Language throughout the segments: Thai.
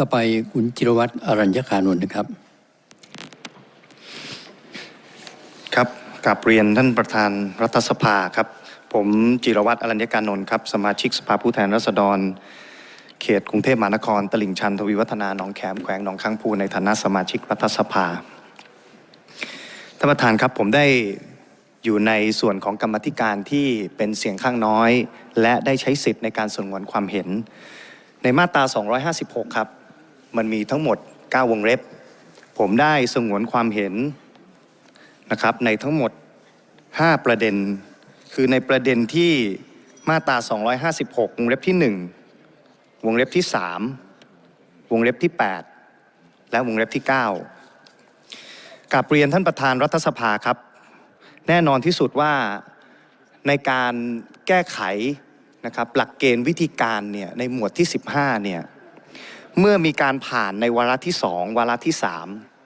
ต่อไปคุณจิรวัตรอรัญญคานนท์นะครับ ครับกลับเรียนท่านประธานรัฐสภาครับ ผมจิรวัตรอรัญญการนนท์ครับ สมาชิกสภาผู้แทนราษฎร เขตกรุงเทพมหานคร ตลิ่งชัน ทวีวัฒนาหนองแขมแขวงหนองค้างพูในฐานะสมาชิกรัฐสภาท่านประธานครับผมได้อยู่ในส่วนของกรรมธิการที่เป็นเสียงข้างน้อย และได้ใช้สิทธิ์ในการสงวนความเห็น ในมาตรา 256 ครับ มันมีทั้งหมด 9 วงเล็บ ผมได้สงวนความเห็นนะครับในทั้งหมด 5 ประเด็น คือในประเด็นที่มาตรา 256 วงเล็บที่ 1 วงเล็บที่ 3 วงเล็บที่ 8 และวงเล็บที่ 9กับเรียนท่านประธานรัฐสภาครับ แน่นอนที่สุดว่าในการแก้ไขนะครับหลักเกณฑ์วิธีการเนี่ยในหมวดที่ 15เนี่ย เมื่อมีการผ่านในวาระที่2วาระที่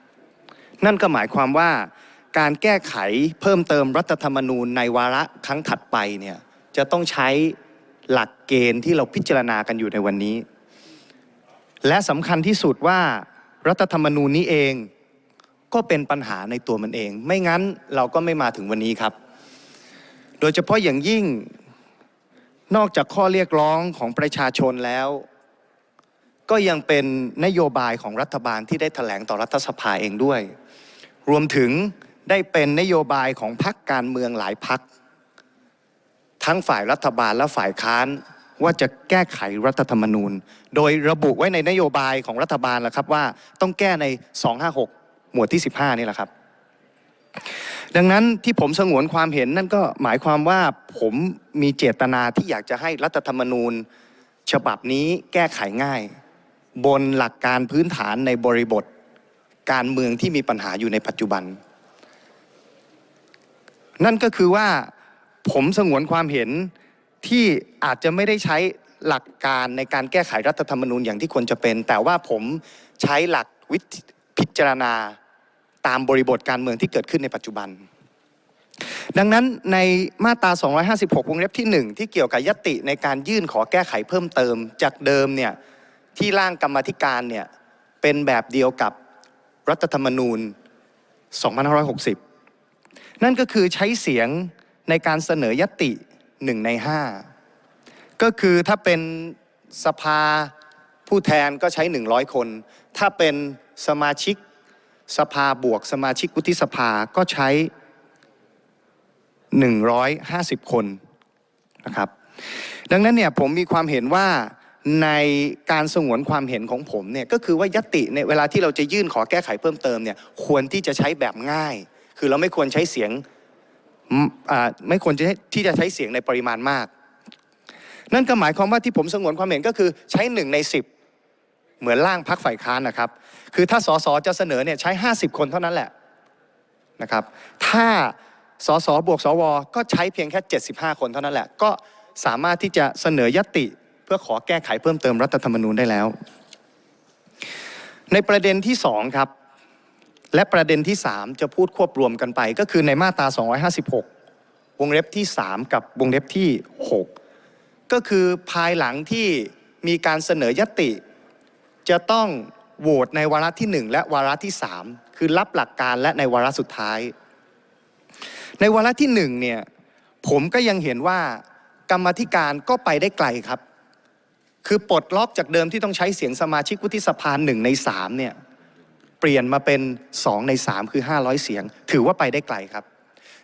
3นั่นก็หมายความว่าการแก้ไขเพิ่มเติมรัฐธรรมนูญในวาระครั้งถัดไปเนี่ยจะต้องใช้หลักเกณฑ์ที่เราพิจารณากันอยู่ในวันนี้ และสำคัญที่สุดว่ารัฐธรรมนูญนี้เองก็เป็นปัญหาในตัวมันเอง ไม่งั้นเราก็ไม่มาถึงวันนี้ครับ โดยเฉพาะอย่างยิ่งนอกจากข้อเรียกร้องของประชาชนแล้ว ก็ยังเป็นนโยบายของรัฐบาลที่ได้ถแถลงต่อรัฐสภาเองด้วย รวมถึงได้เป็นนโยบายของพรรคการเมืองหลายพรรคทั้งฝ่ายรัฐบาลและฝ่ายค้านว่าจะแก้ไขรัฐธรรมนูญ โดยระบุไว้ในนโยบายของรัฐบาลแล้วครับว่าต้องแก้ใน 256 หมวดที่ 15 นี่แหละครับ ดังนั้นที่ผมสงวนความเห็นนั่นก็หมายความว่าผมมีเจตนาที่อยากจะให้รัฐธรรมนูญ ฉบับนี้แก้ไขง่าย บนหลักการพื้นฐานในบริบท การเมืองที่มีปัญหาอยู่ในปัจจุบัน นั่นก็คือว่าผมสงวนความเห็นที่อาจจะไม่ได้ใช้หลักการในการแก้ไขรัฐธรรมนูญอย่างที่ควรจะเป็น แต่ว่าผมใช้หลักวิพิจารณาตามบริบทการเมืองที่เกิดขึ้นในปัจจุบัน ดังนั้นในมาตรา 256 วงเล็บที่ 1 ที่เกี่ยวกับยติในการยื่นขอแก้ไขเพิ่มเติม จากเดิมเนี่ย ที่ร่างกรรมธิการเนี่ยเป็นแบบเดียวกับรัฐธรรมนูญ 2560 นั่นก็คือใช้เสียงในการเสนอยติหนึ่งในห้าก็คือถ้าเป็นสภาผู้แทนก็ใช้ 100 คน ถ้าเป็นสมาชิกสภาบวกสมาชิกวุฒิสภาก็ใช้ 150 คนนะครับ ดังนั้นเนี่ยผมมีความเห็นว่า ในการสงวนความเห็นของผมเนี่ยก็คือว่ายติในเวลาที่เราจะยื่นขอแก้ไขเพิ่มเติมเนี่ยควรที่จะใช้แบบง่าย คือเราไม่ควรใช้เสียงไม่ควรที่จะใช้เสียงในปริมาณมาก นั่นก็หมายความว่าที่ผมสงวนความเห็นก็คือใช้หนึ่งในสิบเหมือนร่างพักฝ่ายค้านนะครับ คือถ้าสสจะเสนอเนี่ยใช้ 50 คนเท่านั้นแหละนะครับ ถ้าสสบวกสว ก็ใช้เพียงแค่ 75 คนเท่านั้นแหละ ก็สามารถที่จะเสนอยติ พื่อขอแก้ไขเพิ่มเติมรัฐธรรมนูญได้แล้ว ในประเด็นที่สองครับและประเด็นที่ 3 จะพูดควบรวมกันไป ก็คือในมาตรา 256 วงเล็บที่ 3 กับวงเล็บที่ 6 ก็คือภายหลังที่มีการเสนอยติ จะต้องโหวตในวาระที่ 1 และวาระที่ 3 คือรับหลักการและในวาระสุดท้าย ในวาระที่1เนี่ยผมก็ยังเห็นว่ากรรมธิการก็ไปได้ไกลครับ คือปลดล็อกจากเดิมที่ต้องใช้เสียงสมาชิกวุฒิสภาหนึ่งใน3เนี่ยเปลี่ยนมาเป็น 2 ใน 3 คือ 500 เสียง ถือว่าไปได้ไกลครับ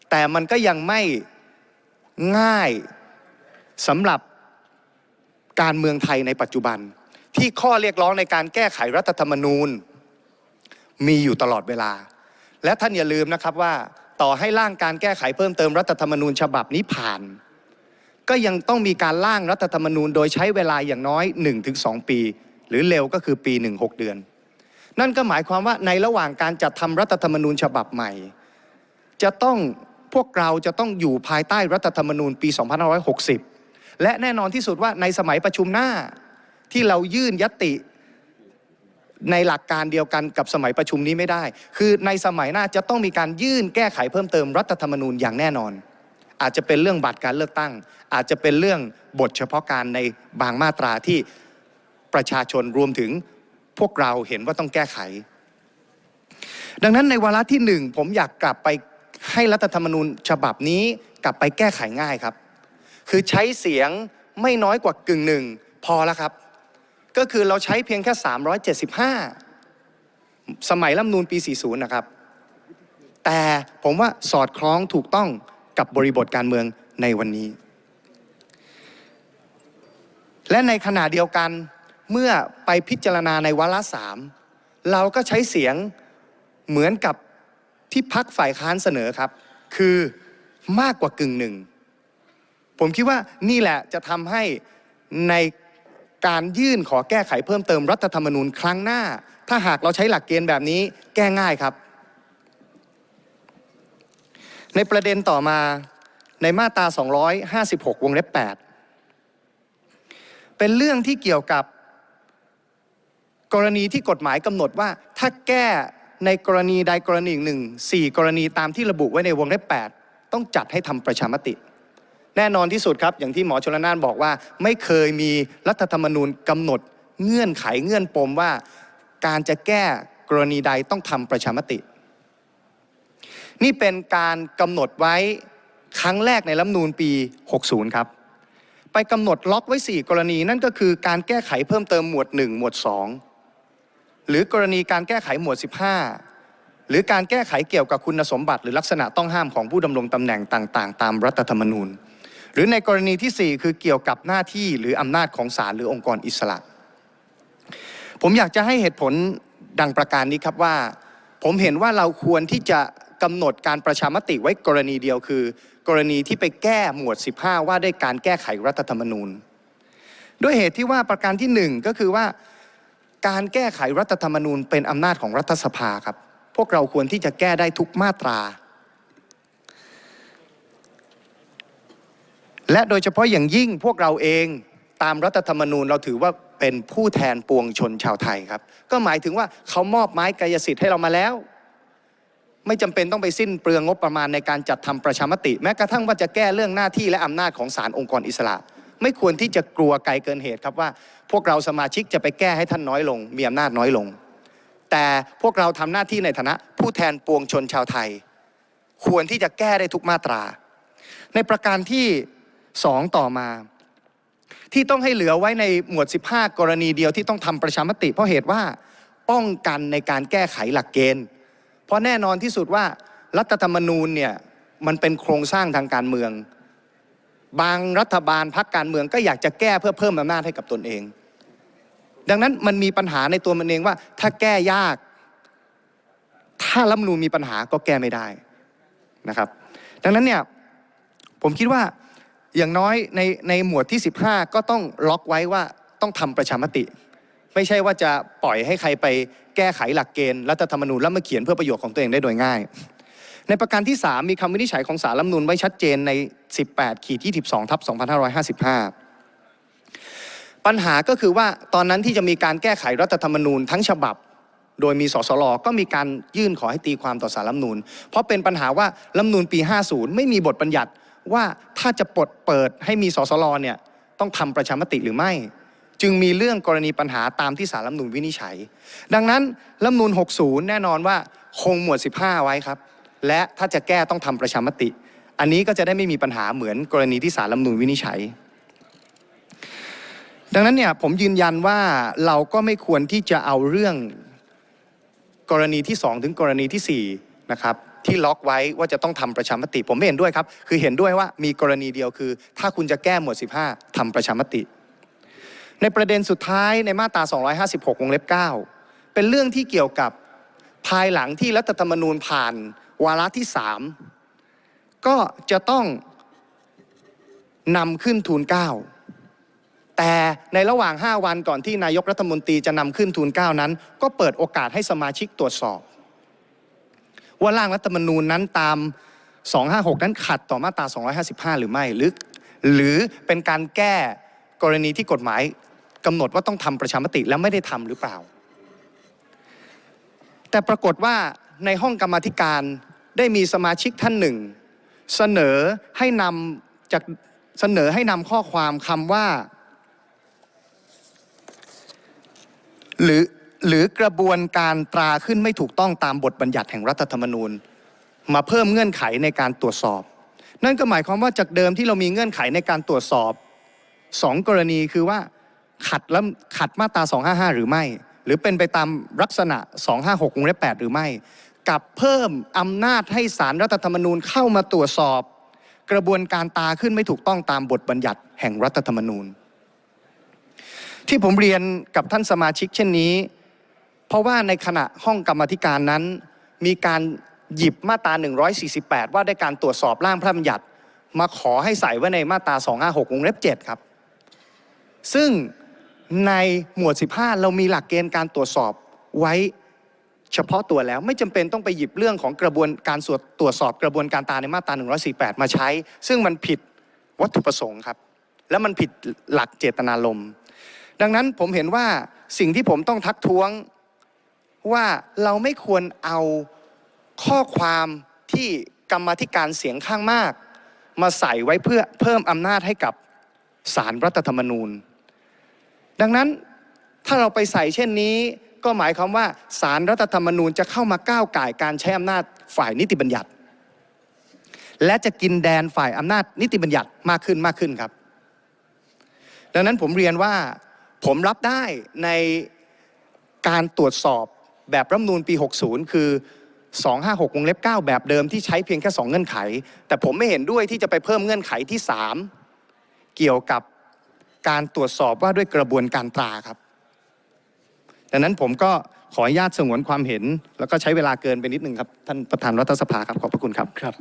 แต่มันก็ยังไม่ง่ายสำหรับการเมืองไทยในปัจจุบัน ที่ข้อเรียกร้องในการแก้ไขรัฐธรรมนูญ มีอยู่ตลอดเวลา และท่านอย่าลืมนะครับว่าต่อให้ร่างการแก้ไขเพิ่มเติมรัฐธรรมนูญฉบับนี้ผ่าน ก็ยังต้องมีการร่างรัฐธรรมนูญ โดยใช้เวลาอย่างน้อย 1-2 ปี หรือเร็วก็คือปี 1-6 เดือน นั่นก็หมายความว่าในระหว่างการจัดทำรัฐธรรมนูญฉบับใหม่ จะต้องพวกเราจะต้องอยู่ภายใต้รัฐธรรมนูญปี 2560 และแน่นอนที่สุดว่าในสมัยประชุมหน้าที่เรายื่นยติในหลักการเดียวกันกับสมัยประชุมนี้ไม่ได้ คือในสมัยหน้าจะต้องมีการยื่นแก้ไขเพิ่มเติมรัฐธรรมนูญอย่างแน่นอน อาจจะเป็นเรื่องบัตรการเลือกตั้ง อาจจะเป็นเรื่องบทเฉพาะการในบางมาตราที่ประชาชนรวมถึงพวกเราเห็นว่าต้องแก้ไข ดังนั้นในวาระที่หนึ่งผมอยากกลับไปให้รัฐธรรมนูญฉบับนี้กลับไปแก้ไขง่ายครับ คือใช้เสียงไม่น้อยกว่ากึ่งหนึ่งพอแล้วครับ ก็คือเราใช้เพียงแค่ 375 สมัยรัฐมนูญปี 40 นะครับ แต่ผมว่าสอดคล้องถูกต้อง กับบริบทการเมืองในวันนี้ และในขณะเดียวกันเมื่อไปพิจารณาในวาระสามเราก็ใช้เสียงเหมือนกับที่พักฝ่ายค้านเสนอครับ คือมากกว่ากึ่งหนึ่ง ผมคิดว่านี่แหละจะทำให้ในการยื่นขอแก้ไขเพิ่มเติมรัฐธรรมนูญครั้งหน้า ถ้าหากเราใช้หลักเกณฑ์แบบนี้แก้ง่ายครับ ในประเด็นต่อมาในมาตรา 256 วงเล็บ 8 เป็นเรื่องที่เกี่ยวกับ กรณีที่กฎหมายกำหนดว่า ถ้าแก้ในกรณีใดกรณีหนึ่งสี่กรณีตามที่ระบุไว้ในวงเล็บ 8 ต้องจัดให้ทำประชามติ แน่นอนที่สุดครับ อย่างที่หมอชลนานบอกว่า ไม่เคยมีรัฐธรรมนูญกำหนดเงื่อนไขเงื่อนปมว่า การจะแก้กรณีใดต้องทำประชามติ นี่เป็นการกำหนดไว้ครั้งแรกในรัฐธรรมนูญปี 60 ครับ ไปกำหนดล็อกไว้ 4 กรณีนั่นก็คือการแก้ไขเพิ่มเติมหมวด 1 หมวด 2 หรือกรณีการแก้ไขหมวด 15 หรือการแก้ไขเกี่ยวกับคุณสมบัติ หรือลักษณะต้องห้ามของผู้ดำรงตำแหน่งต่างๆ ตามรัฐธรรมนูญ หรือในกรณีที่ 4 คือเกี่ยวกับหน้าที่หรืออำนาจของศาลหรือองค์กรอิสระ ผมอยากจะให้เหตุผลดังประการนี้ครับว่า ผมเห็นว่าเราควรที่จะ กำหนดการประชามติไว้กรณีเดียวคือ กรณีที่ไปแก้หมวด 15 ว่าด้วยการแก้ไขรัฐธรรมนูญ ด้วยเหตุที่ว่าประการที่หนึ่งก็คือว่า การแก้ไขรัฐธรรมนูญ เป็นอำนาจของรัฐสภาครับ พวกเราควรที่จะแก้ได้ทุกมาตรา และโดยเฉพาะอย่างยิ่งพวกเราเองตามรัฐธรรมนูญเราถือว่าเป็นผู้แทนปวงชนชาวไทยครับ ก็หมายถึงว่าเขามอบไม้กายสิทธิ์ให้เรามาแล้ว ไม่จำเป็นต้องไปสิ้นเปลืองงบประมาณในการจัดทำประชามติ แม้กระทั่งว่าจะแก้เรื่องหน้าที่และอำนาจของศาลองค์กรอิสระ ไม่ควรที่จะกลัวไกลเกินเหตุครับว่า พวกเราสมาชิกจะไปแก้ให้ท่านน้อยลง มีอำนาจน้อยลง แต่พวกเราทำหน้าที่ในฐานะ ผู้แทนปวงชนชาวไทย ควรที่จะแก้ได้ทุกมาตรา ในประการที่สองต่อมาที่ต้องให้เหลือไว้ในหมวด 15 กรณีเดียวที่ต้องทำประชามติ เพราะเหตุว่าป้องกันในการแก้ไขหลักเกณฑ์ เพราะแน่นอนที่สุดว่ารัฐธรรมนูญเนี่ยมันเป็นโครงสร้างทางการเมือง บางรัฐบาลพักการเมืองก็อยากจะแก้เพื่อเพิ่มอำนาจให้กับตนเอง ดังนั้นมันมีปัญหาในตัวมันเองว่า ถ้าแก้ยาก ถ้ารัฐมนูญมีปัญหาก็แก้ไม่ได้นะครับ ดังนั้นเนี่ยผมคิดว่าอย่างน้อยในในหมวดที่ 15 ก็ต้องล็อกไว้ว่าต้องทำประชามติ ไม่ใช่ว่าจะปล่อยให้ใครไปแก้ไขหลักเกณฑ์รัฐธรรมนูญแล้วมาเขียนเพื่อประโยชน์ของตัวเองได้โดยง่าย ในประการที่ 3 มีคำวินิจฉัยของสารรัฐธรรมนูญไว้ชัดเจนใน 18ขีดที่12ทับ2555 ปัญหาก็คือว่าตอนนั้นที่จะมีการแก้ไขรัฐธรรมนูญทั้งฉบับโดยมีสสลก็มีการยื่นขอให้ตีความต่อสารรัฐธรรมนูญเพราะเป็นปัญหาว่ารัฐธรรมนูญปี 50 ไม่มีบทบัญญัติว่าถ้าจะปลดเปิดให้มีสสลเนี่ยต้องทำประชามติหรือไม่ จึงมีเรื่องกรณีปัญหาตามที่สารรัฐมนูญวินิจฉัย ดังนั้นรัฐมนูญ60 แน่นอนว่าคงหมวด 15 ไว้ครับ และถ้าจะแก้ต้องทำประชามติ อันนี้ก็จะได้ไม่มีปัญหาเหมือนกรณีที่สารรัฐมนูญวินิจฉัย ดังนั้นเนี่ยผมยืนยันว่าเราก็ไม่ควรที่จะเอาเรื่องกรณีที่ 2 ถึงกรณีที่4นะครับที่ล็อกไว้ว่าจะต้องทำประชามติ ผมไม่เห็นด้วยครับ คือเห็นด้วยว่ามีกรณีเดียวคือ ถ้าคุณจะแก้หมวด 15ทำประชามติ ในประเด็นสุดท้ายในมาตรา 256 วงเล็บ 9 เป็นเรื่องที่เกี่ยวกับภายหลังที่รัฐธรรมนูญผ่านวาระที่ 3 ก็จะต้องนำขึ้นทูลเกล้าแต่ในระหว่าง 5 วันก่อนที่นายกรัฐมนตรีจะนำขึ้นทูลเกล้านั้น ก็เปิดโอกาสให้สมาชิกตรวจสอบ ว่าร่างรัฐธรรมนูญนั้นตาม 256 นั้นขัดต่อมาตรา 255 หรือไม่หรือหรือเป็นการแก้กรณีที่กฎหมาย กำหนดว่าต้องทำประชามติแล้วไม่ได้ทำหรือเปล่า แต่ปรากฏว่าในห้องกรรมธิการได้มีสมาชิกท่านหนึ่ง เสนอให้นำจากเสนอให้นำข้อความคำว่า หรือหรือกระบวนการตราขึ้นไม่ถูกต้องตามบทบัญญัติแห่งรัฐธรรมนูญ มาเพิ่มเงื่อนไขในการตรวจสอบ นั่นก็หมายความว่าจากเดิมที่เรามีเงื่อนไขในการตรวจสอบสองกรณีคือว่า ขัดแล้วขัดมาตรา 255 หรือไม่ หรือเป็นไปตามลักษณะ 256วงเล็บ8 หรือไม่ กับเพิ่มอำนาจให้สารรัฐธรรมนูญเข้ามาตรวจสอบ กระบวนการตาขึ้นไม่ถูกต้องตามบทบัญญัติแห่งรัฐธรรมนูญ ที่ผมเรียนกับท่านสมาชิกเช่นนี้ เพราะว่าในขณะห้องกรรมธิการนั้น มีการหยิบมาตรา 148 ว่าด้วยการตรวจสอบร่างพระบัญญัติ มาขอให้ใส่ไว้ในมาตรา 256วงเล็บ7ครับ ซึ่ง ในหมวด 15 เรามีหลักเกณฑ์การตรวจสอบไว้เฉพาะตัวแล้วไม่จำเป็นต้องไปหยิบเรื่องของกระบวนการสวดตรวจสอบกระบวนการตาในมาตรา 148 มาใช้ ซึ่งมันผิดวัตถุประสงค์ครับ และมันผิดหลักเจตนารมณ์ดังนั้นผมเห็นว่าสิ่งที่ผมต้องทักท้วงว่าเราไม่ควรเอาข้อความที่กรรมธิการเสียงข้างมาก มาใส่ไว้เพื่อเพิ่มอำนาจให้กับสารรัฐธรรมนูญ ดังนั้นถ้าเราไปใส่เช่นนี้ ก็หมายความว่าสารรัฐธรรมนูญจะเข้ามาก้าวไก่ายการใช้อำนาจฝ่ายนิติบัญญัติ และจะกินแดนฝ่ายอำนาจนิติบัญญัติมากขึ้นมากขึ้นครับ ดังนั้นผมเรียนว่าผมรับได้ในการตรวจสอบแบบรัฐมนูญปี 60 คือ 256วงเล็บ 9 แบบเดิมที่ใช้เพียงแค่ 2 เงื่อนไข แต่ผมไม่เห็นด้วยที่จะไปเพิ่มเงื่อนไขที่ 3 เกี่ยวกับ การตรวจสอบว่าด้วยกระบวนการตราครับดังนั้นผมก็ขออนุญาตสงวนความเห็น แล้วก็ใช้เวลาเกินไปนิดนึงครับ ท่านประธานรัฐสภาครับขอบพระคุณครับครับ